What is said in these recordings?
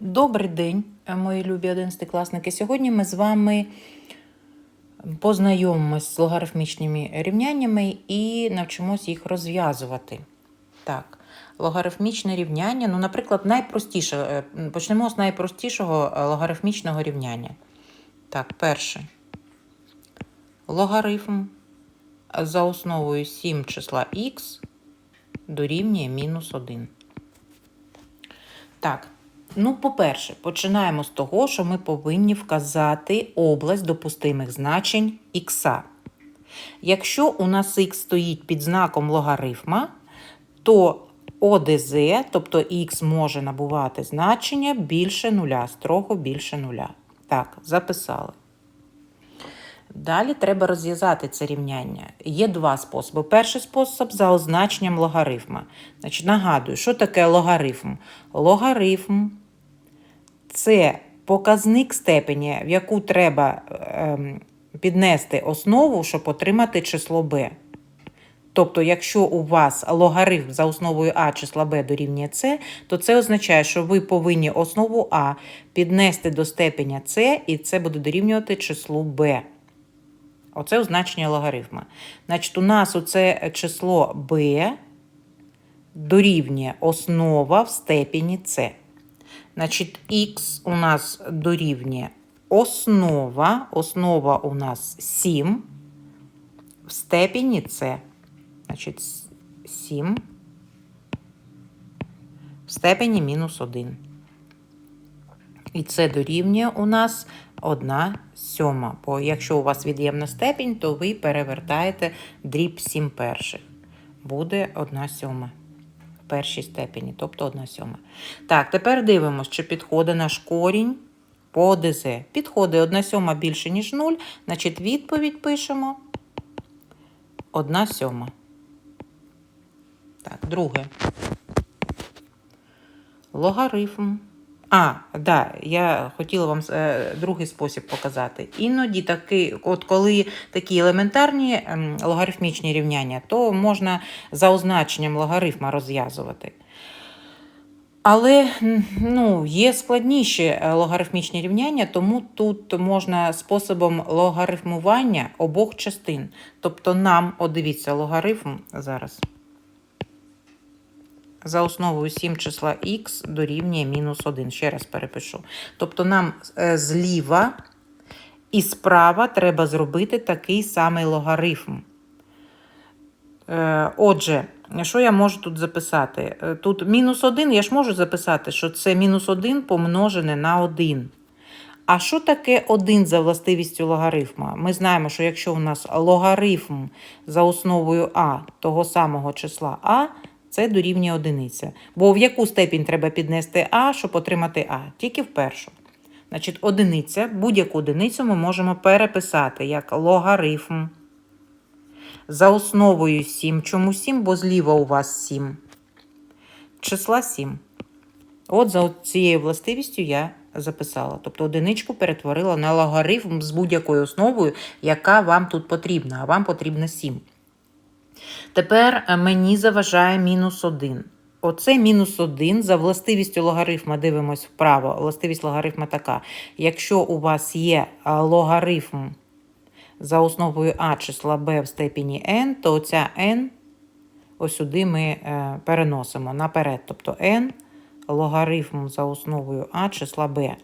Добрий день, мої любі одинадцятикласники. Сьогодні ми з вами познайомимось з логарифмічними рівняннями і навчимось їх розв'язувати. Так, логарифмічне рівняння, ну, наприклад, найпростіше. е, Почнемо з найпростішого е, логарифмічного рівняння. Так, перше. Логарифм за основою 7 числа х дорівнює мінус 1. Так, ну, по-перше, починаємо з того, що ми повинні вказати область допустимих значень х. Якщо у нас х стоїть під знаком логарифма, то ОДЗ, тобто х може набувати значення більше нуля, строго більше нуля. Так, записали. Далі треба розв'язати це рівняння. Є два способи. Перший спосіб за означенням логарифма. Значить, нагадую, що таке логарифм? Логарифм це показник степені, в яку треба ем, піднести основу, щоб отримати число b. Тобто, якщо у вас логарифм за основою а числа b дорівнює c, то це означає, що ви повинні основу а піднести до степеня c, і це буде дорівнювати числу b. Оце означення логарифма. Значить, у нас оце число b дорівнює основа в степені c. Значить, х у нас дорівнює основа. Основа у нас 7 в степені c. Значить, 7 в степені мінус 1. І це дорівнює у нас 1 сьома. Бо якщо у вас від'ємна степінь, то ви перевертаєте дріб 7 перших. Буде 1 сьома в першій степені, тобто 1 сьома. Так, тепер дивимося, чи підходить наш корінь по ДЗ. Підходить 1 сьома більше, ніж 0, значить відповідь пишемо 1 сьома. Так, друге. Логарифм. А, да, я хотіла вам е, другий спосіб показати. Іноді таки, от коли такі елементарні ем, логарифмічні рівняння, то можна за означенням логарифма розв'язувати. Але ну, є складніші е, логарифмічні рівняння, тому тут можна способом логарифмування обох частин. Тобто нам, от дивіться, логарифм зараз за основою 7 числа х дорівнює мінус 1. Ще раз перепишу. Тобто нам е, зліва і справа треба зробити такий самий логарифм. Е, Отже, що я можу тут записати? Е, Тут мінус 1, я ж можу записати, що це мінус 1 помножене на 1. А що таке 1 за властивістю логарифма? Ми знаємо, що якщо у нас логарифм за основою а того самого числа а, це дорівнює одиниця. Бо в яку степінь треба піднести а, щоб отримати а? Тільки в першу. Значить, одиниця, будь-яку одиницю ми можемо переписати як логарифм. За основою 7. Чому 7? Бо зліва у вас 7. Числа 7. От за цією властивістю я записала. Тобто одиничку перетворила на логарифм з будь-якою основою, яка вам тут потрібна, а вам потрібно 7. Тепер е, мені заважає мінус 1. Оце мінус 1 за властивістю логарифма дивимось вправо. Властивість логарифма така. Якщо у вас є е, логарифм за основою а числа b в степені n, то оця n ось сюди ми е, переносимо наперед. Тобто n логарифм за основою а числа b.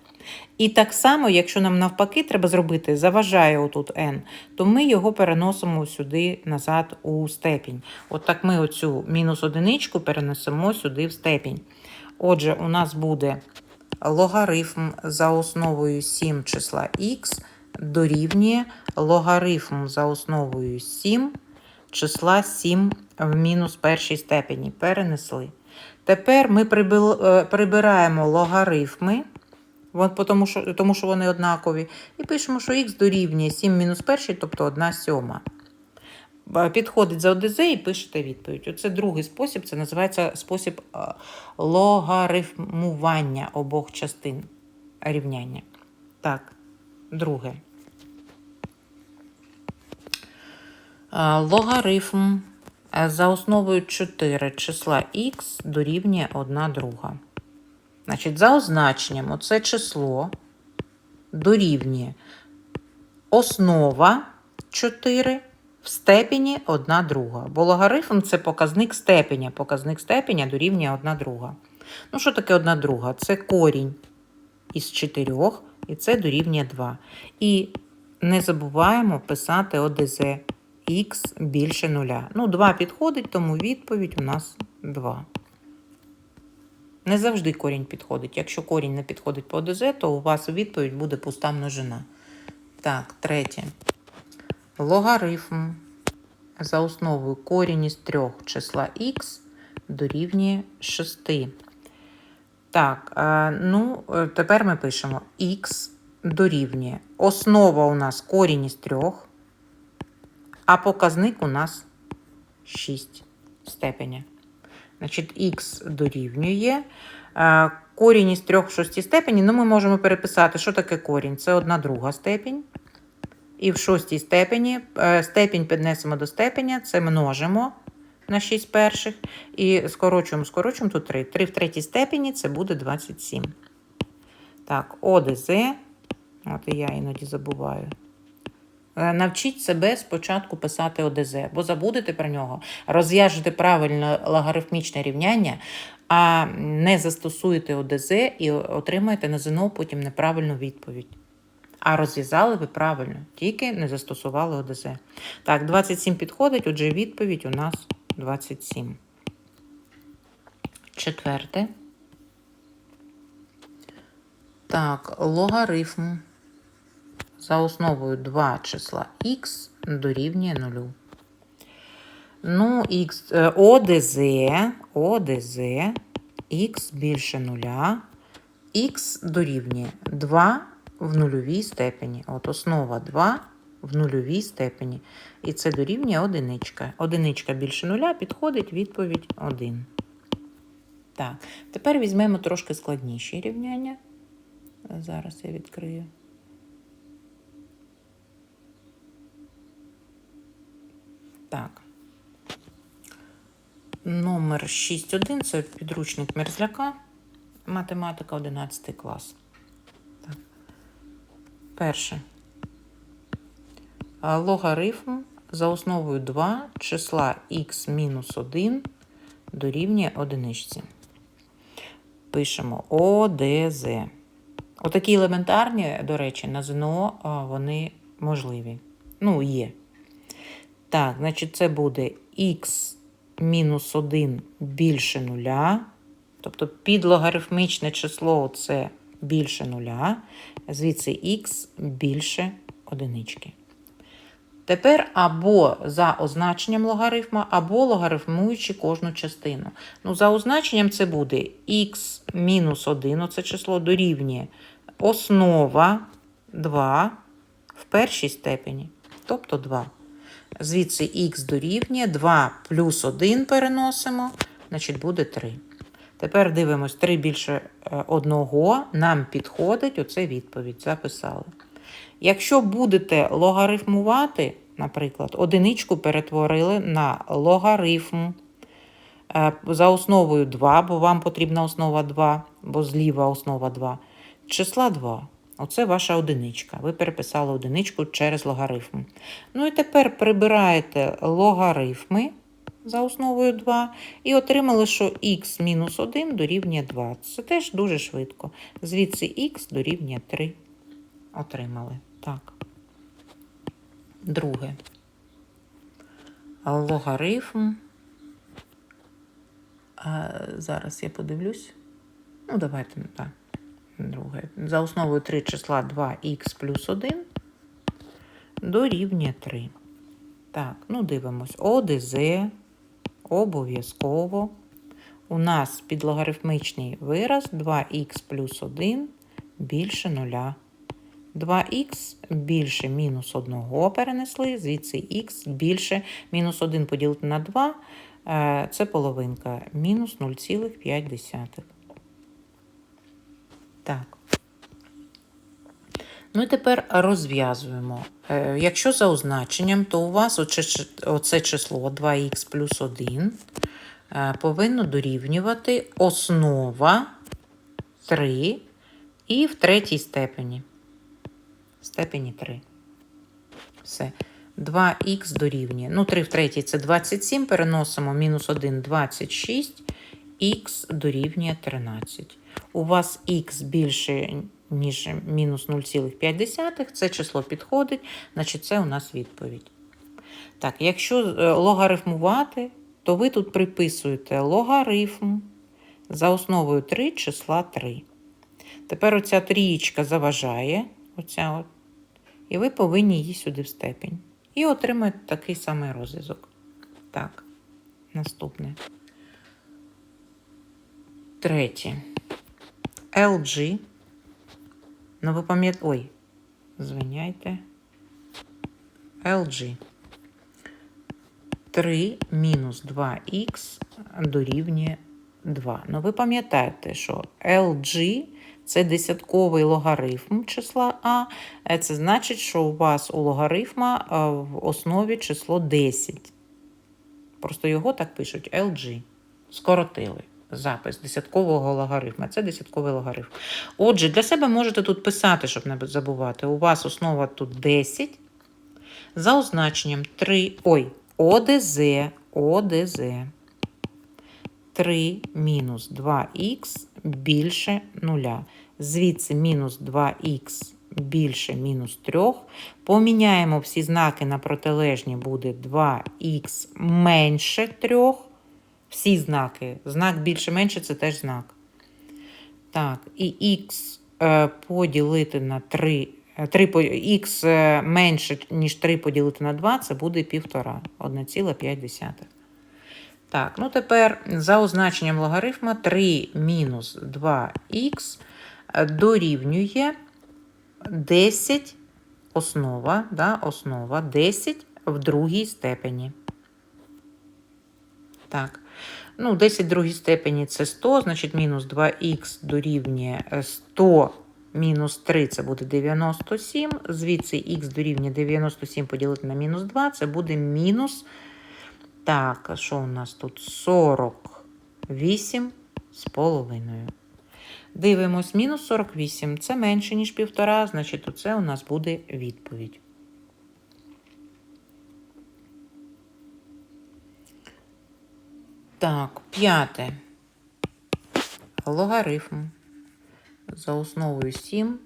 І так само, якщо нам навпаки треба зробити, заважає отут n, то ми його переносимо сюди назад у степінь. От так ми оцю мінус одиничку перенесемо сюди в степінь. Отже, у нас буде логарифм за основою 7 числа х дорівнює логарифм за основою 7 числа 7 в мінус першій степені. Перенесли. Тепер ми е, прибираємо логарифми. Тому, що, тому що вони однакові. І пишемо, що х дорівнює 7 мінус 1, тобто 1 сьома. Підходить за ОДЗ і пишете відповідь. Оце другий спосіб, це називається спосіб е, логарифмування обох частин рівняння. Так, друге. Е, Логарифм е, за основою 4 числа х дорівнює 1 друга. Значить, за означенням оце число дорівнює основа 4 в степені 1 друга. Бо логарифм це показник степеня. Показник степеня дорівнює 1 друга. Ну, що таке 1 друга? Це корінь із 4, і це дорівнює 2. І не забуваємо писати ОДЗ х більше 0. Ну, 2 підходить, тому відповідь у нас 2. Не завжди корінь підходить. Якщо корінь не підходить по ОДЗ, то у вас відповідь буде пуста множина. Так, третє. Логарифм за основою корінь із трьох числа х дорівнює 6. Так, ну, е, тепер ми пишемо х дорівнює. Основа у нас корінь із трьох, а показник у нас 6 степеня. Значить, х дорівнює. е, Корінь із 3 в 6 степені, ну ми можемо переписати, що таке корінь? Це одна друга степінь. І в шостій степені е, степінь піднесемо до степеня, це множимо на 6 перших. І скорочуємо, скорочуємо тут 3. 3 в третій степені це буде 27. Так, ОДЗ. От і я іноді забуваю. Е, Навчіть себе спочатку писати ОДЗ, бо забудете про нього, розв'яжете правильно логарифмічне рівняння, а не застосуєте ОДЗ і отримаєте на ЗНО потім неправильну відповідь. А розв'язали ви правильно, тільки не застосували ОДЗ. Так, 27 підходить, отже, відповідь у нас 27. Четверте. Так, логарифм за основою 2 числа х дорівнює 0. Ну, х, е, ОДЗ, ОДЗ, х більше 0, х дорівнює 2 в нульовій степені. От основа 2 в нульовій степені. І це дорівнює одиничка. Одиничка більше нуля підходить відповідь 1. Так, тепер візьмемо трошки складніші рівняння. Зараз я відкрию. Так. Номер 6.1 це підручник Мерзляка. Математика 11 клас. Так. Перше. Логарифм за основою 2 числа х мінус 1 дорівнює одиничці. Пишемо ОДЗ. Отакі елементарні, до речі, на ЗНО вони можливі. Ну, є. Так, значить, це буде х мінус 1 більше нуля. Тобто підлогарифмічне число це більше нуля. Звідси х більше одинички. Тепер або за означенням логарифма, або логарифмуючи кожну частину. Ну, За означенням це буде х мінус 1, оце число дорівнює основа 2 в першій степені, тобто 2. Звідси х дорівнює 2 плюс 1 переносимо, значить буде 3. Тепер дивимось 3 більше 1, нам підходить оце відповідь. Записали. Якщо будете логарифмувати, наприклад, одиничку перетворили на логарифм е, за основою 2, бо вам потрібна основа 2, бо зліва основа 2, числа 2. Оце ваша одиничка. Ви переписали одиничку через логарифм. Ну і тепер прибираєте логарифми за основою 2 і отримали, що х мінус 1 дорівнює 2. Це теж дуже швидко. Звідси х дорівнює 3. Отримали. Так. Друге. Логарифм. А, зараз я подивлюсь. Ну, давайте так. Друге. За основою 3 числа 2х плюс 1 дорівнює 3. Так, ну дивимось. ОДЗ обов'язково. У нас підлогарифмічний вираз 2х плюс 1 більше 0. 2х більше мінус 1 перенесли, звідси х більше мінус 1 поділити на 2 е, це половинка, мінус 0,5. Так. Ну і тепер розв'язуємо. Е, Якщо за означенням, то у вас оце, число 2х плюс 1 е, повинно дорівнювати основа 3 і в третій степені. Степені 3. Все. 2х дорівнює. Ну, 3 в третій це 27. Переносимо мінус 1 26. Х дорівнює 13. У вас х більше, ніж мінус 0,5. Це число підходить, значить це у нас відповідь. Так, якщо е, логарифмувати, то ви тут приписуєте логарифм за основою 3 числа 3. Тепер оця трієчка заважає, оця от, і ви повинні її сюди в степінь. І отримаєте такий самий розв'язок. Так, наступне. Третє. LG. Ну, ви пам'ятаєте. Ой, звиняйте. LG. 3 мінус 2х дорівнює 2. Ну, ви пам'ятаєте, що LG це десятковий логарифм числа А. Е, Це значить, що у вас у логарифма в основі число 10. Просто його так пишуть LG. Скоротили запис десяткового логарифма. Це десятковий логарифм. Отже, для себе можете тут писати, щоб не забувати. У вас основа тут 10. За означенням 3. Ой, ОДЗ. ОДЗ. 3 мінус 2х більше 0. Звідси мінус 2х більше мінус 3. Поміняємо всі знаки на протилежні, буде 2х менше 3. Всі знаки. Знак більше менше це теж знак. Так, і х е, поділити на 3. 3 х е, менше, ніж 3 поділити на 2, це буде 1,5. 1,5. Так, ну тепер за означенням логарифма 3 мінус 2х дорівнює 10 основа, да, основа 10 в другій степені. Так, ну 10 в другій степені це 100, значить мінус 2х дорівнює е, 100 мінус 3 це буде 97. Звідси х дорівнює 97 поділити на мінус 2, це буде мінус так, що у нас тут? 48 з половиною. Дивимось, мінус 48. Це менше, ніж півтора, значить, оце у нас буде відповідь. Так, п'яте. Логарифм за основою 7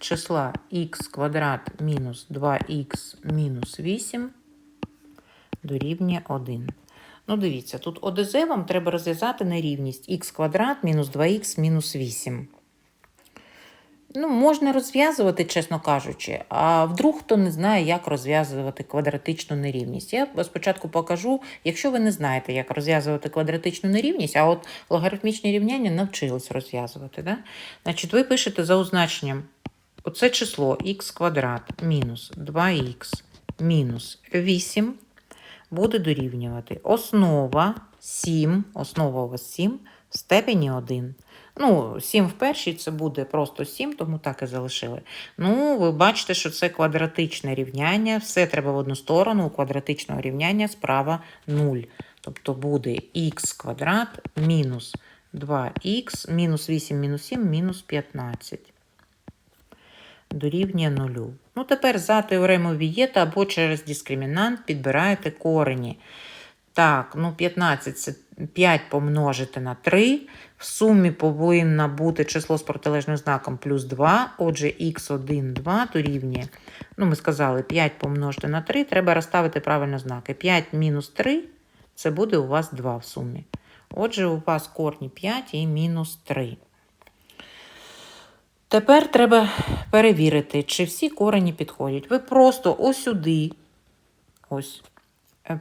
числа х квадрат мінус 2х мінус 8 дорівнює 1. Ну, дивіться, тут ОДЗ вам треба розв'язати нерівність х квадрат мінус 2х мінус 8. Ну, можна розв'язувати, чесно кажучи, а вдруг хто не знає, як розв'язувати квадратичну нерівність. Я спочатку покажу, якщо ви не знаєте, як розв'язувати квадратичну нерівність, а от логарифмічні рівняння навчились розв'язувати. Да? Значить, ви пишете за означенням оце число х квадрат мінус 2х мінус 8 буде дорівнювати основа 7, основа у вас 7 в степені 1. Ну, 7 в першій це буде просто 7, тому так і залишили. Ну, ви бачите, що це квадратичне рівняння, все треба в одну сторону, у квадратичного рівняння справа 0. Тобто буде х квадрат мінус 2х, мінус 8, мінус 7, мінус 15 дорівнює нулю. Ну, тепер за теоремою Вієта або через дискримінант підбираєте корені. Так, ну 15 це 5 помножити на 3. В сумі повинно бути число з протилежним знаком плюс 2. Отже, х1, 2 дорівнює. Ну, ми сказали, 5 помножити на 3. Треба розставити правильно знаки. 5 мінус 3 це буде у вас 2 в сумі. Отже, у вас корні 5 і мінус 3. Тепер треба перевірити, чи всі корені підходять. Ви просто ось сюди, ось,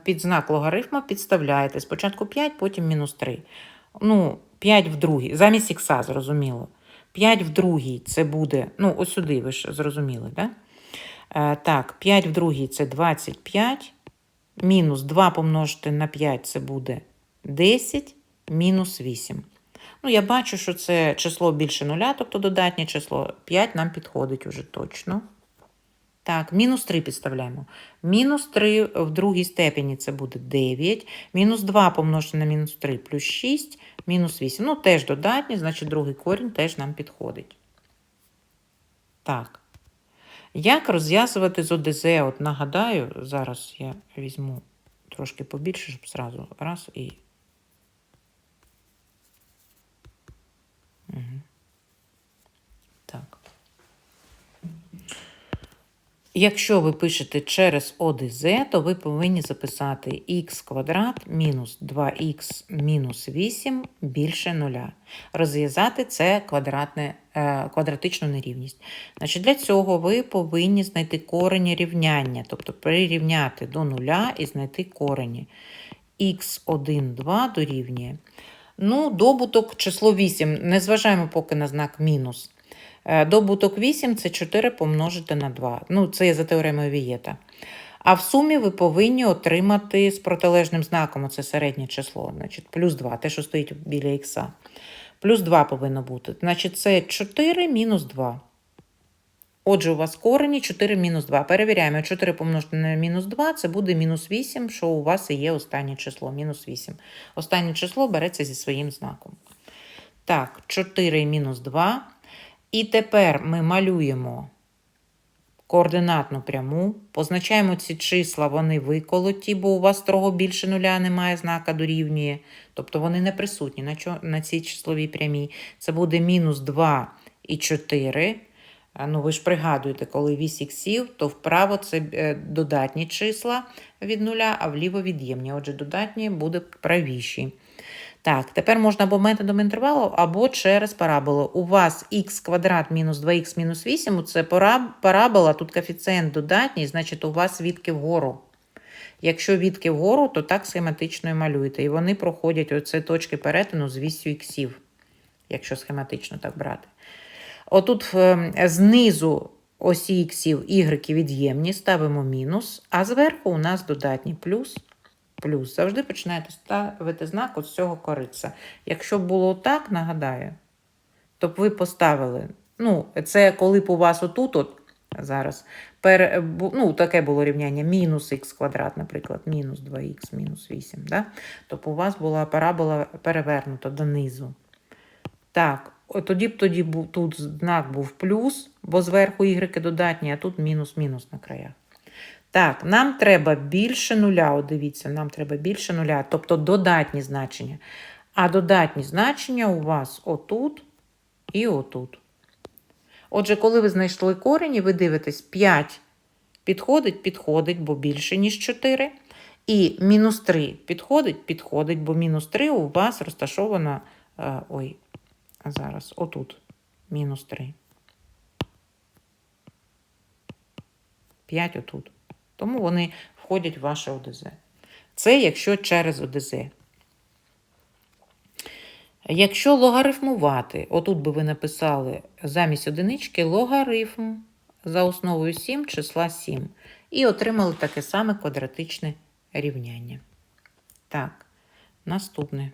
під знак логарифма підставляєте. Спочатку 5, потім мінус 3. Ну, 5 в другій, замість ікса, зрозуміло. 5 в другій це буде, ну, ось ви ж зрозуміли, да? Е, так, 5 в другій це 25. Мінус 2 помножити на 5 це буде 10, мінус 8. Ну, я бачу, що це число більше нуля, тобто додатнє число 5 нам підходить уже точно. Так, мінус 3 підставляємо. Мінус 3 в другій степені це буде 9. Мінус 2 помножити на мінус 3 плюс 6, мінус 8. Ну, теж додатні, значить другий корінь теж нам підходить. Так. Як розв'язувати з ОДЗ? От нагадаю, зараз я візьму трошки побільше, щоб зразу раз і. Якщо ви пишете через ОДЗ, то ви повинні записати х квадрат мінус 2х мінус 8 більше нуля. Розв'язати це квадратне, е, квадратичну нерівність. Значить, для цього ви повинні знайти корені рівняння, тобто прирівняти до нуля і знайти корені. х1, 2 дорівнює. Ну, добуток число 8. Не зважаємо поки на знак мінус. Е, Добуток 8 це 4 помножити на 2. Ну, це є за теоремою Вієта. А в сумі ви повинні отримати з протилежним знаком, це середнє число, значить, плюс 2, те, що стоїть біля х. Плюс 2 повинно бути. Значить, це 4 мінус 2. Отже, у вас корені 4 мінус 2. Перевіряємо, 4 помножити на мінус 2, це буде мінус 8, що у вас і є останнє число, мінус 8. Останнє число береться зі своїм знаком. Так, 4 мінус 2. І тепер ми малюємо координатну пряму, позначаємо ці числа, вони виколоті, бо у вас строго більше нуля немає знака дорівнює. Тобто вони не присутні на, цій числовій прямій. Це буде мінус 2 і 4. Ну, ви ж пригадуєте, коли вісь іксів, то вправо це е, додатні числа від нуля, а вліво від'ємні. Отже, додатні буде правіші. Так, тепер можна або методом інтервалу, або через параболу. У вас х квадрат мінус 2х мінус 8, це парабола, тут коефіцієнт додатній, значить у вас відки вгору. Якщо відки вгору, то так схематично і малюєте. І вони проходять оце точки перетину з вісю іксів, якщо схематично так брати. Отут е, знизу осі іксів ігреки від'ємні, ставимо мінус, а зверху у нас додатні плюс, плюс. Завжди починаєте ставити знак з цього кориця. Якщо б було так, нагадаю, то б ви поставили. Ну, це коли б у вас отут, от зараз, пер, ну, таке було рівняння мінус х квадрат, наприклад, мінус 2х, мінус 8. Да? То б у вас була парабола перевернута донизу. Так, тоді б тоді був, тут знак був плюс, бо зверху ігреки додатні, а тут мінус-мінус на краях. Так, нам треба більше нуля. От дивіться, нам треба більше нуля, тобто додатні значення. А додатні значення у вас отут і отут. Отже, коли ви знайшли корені, ви дивитесь 5 підходить, підходить, бо більше, ніж 4. І мінус 3 підходить, підходить, бо мінус 3 у вас розташовано. е, ой, зараз отут. Мінус 3. 5 отут. Тому вони входять в ваше ОДЗ. Це якщо через ОДЗ. Якщо логарифмувати, отут би ви написали замість одинички логарифм за основою 7 числа 7. І отримали таке саме квадратичне рівняння. Так, наступне.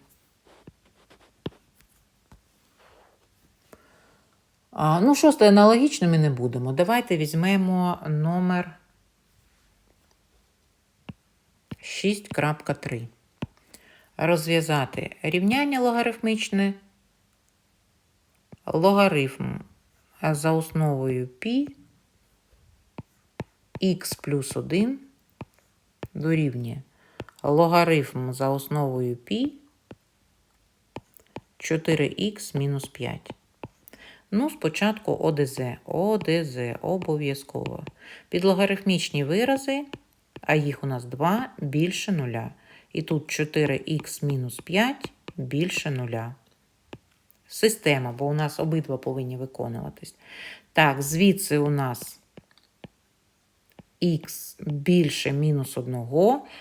А, ну, шосте аналогічно ми не будемо. Давайте візьмемо номер 6.3. Розв'язати рівняння логарифмічне. Логарифм за основою π х плюс 1 дорівнює логарифм за основою π 4х мінус 5. Ну, спочатку ОДЗ. ОДЗ обов'язково. Підлогарифмічні вирази, а їх у нас 2 більше нуля. І тут 4х мінус 5 більше нуля. Система, бо у нас обидва повинні виконуватись. Так, звідси у нас х більше мінус 1,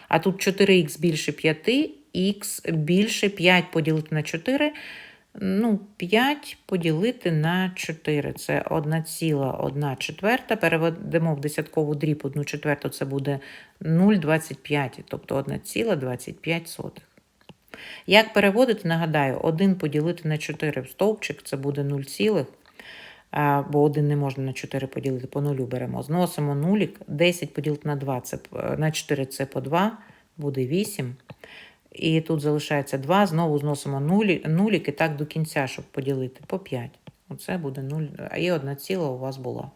а тут 4х більше 5, х більше 5 поділити на 4. Ну, 5 поділити на 4. Це 1,1 четверта. Переведемо в десяткову дріб 1 четверту, це буде 0,25, тобто 1,25. Як переводити, нагадаю, 1 поділити на 4 в стовпчик, це буде 0, а, бо 1 не можна на 4 поділити, по нулю беремо. Зносимо нулік, 10 поділити на 2, це, на 4 це по 2, буде 8. І тут залишається 2, знову зносимо нулі, нулік і так до кінця, щоб поділити, по 5. Оце буде 0, а є 1 ціла у вас була.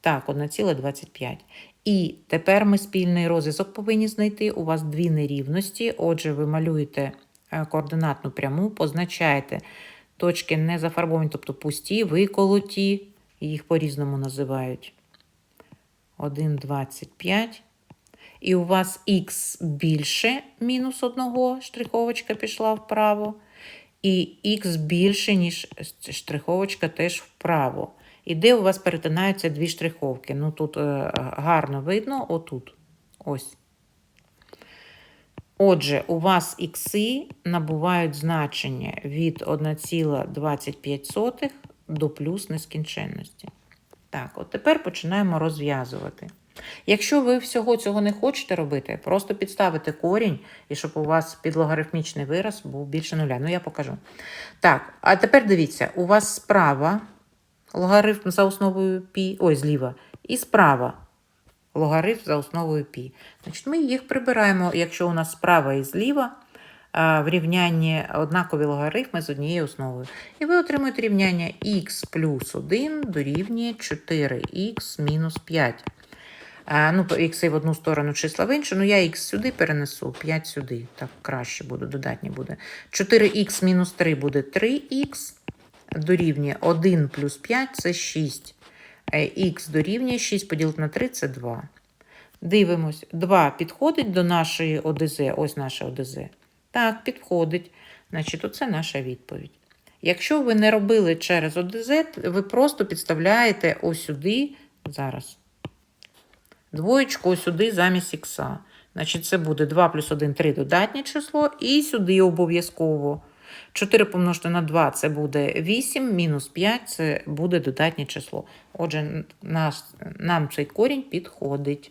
Так, 1,25. І тепер ми спільний розв'язок повинні знайти. У вас дві нерівності. Отже, ви малюєте е, координатну пряму, позначаєте точки не зафарбовані, тобто пусті, виколоті, їх по-різному називають. 1,25. І у вас х більше мінус 1, штриховочка пішла вправо. І х більше, ніж штриховочка теж вправо. І де у вас перетинаються дві штриховки? Ну тут е, гарно видно, отут. Ось. Отже, у вас ікси набувають значення від 1,25 до плюс нескінченності. Так, от тепер починаємо розв'язувати. Якщо ви всього цього не хочете робити, просто підставите корінь, і щоб у вас підлогарифмічний вираз був більше нуля. Ну, я покажу. Так, а тепер дивіться, у вас справа логарифм за основою π, ой, зліва, і справа логарифм за основою π. Значить, ми їх прибираємо, якщо у нас справа і зліва в рівнянні однакові логарифми з однією основою. І ви отримуєте рівняння х плюс 1 дорівнює 4х мінус 5. Ну, х в одну сторону, числа в іншу, ну я х сюди перенесу, 5 сюди. Так краще буде, додатні буде. 4х мінус 3 буде 3х, дорівнює 1 плюс 5 це 6. Х дорівнює 6 поділити на 3 це 2. Дивимось, 2 підходить до нашої ОДЗ, ось наша ОДЗ. Так, підходить. Значить, оце наша відповідь. Якщо ви не робили через ОДЗ, ви просто підставляєте ось сюди, зараз, двоєчку сюди замість ікса. Значить, це буде 2 плюс 1 3 додатнє число, і сюди обов'язково. 4 помножити на 2 це буде 8, мінус 5 це буде додатнє число. Отже, наш, нам цей корінь підходить.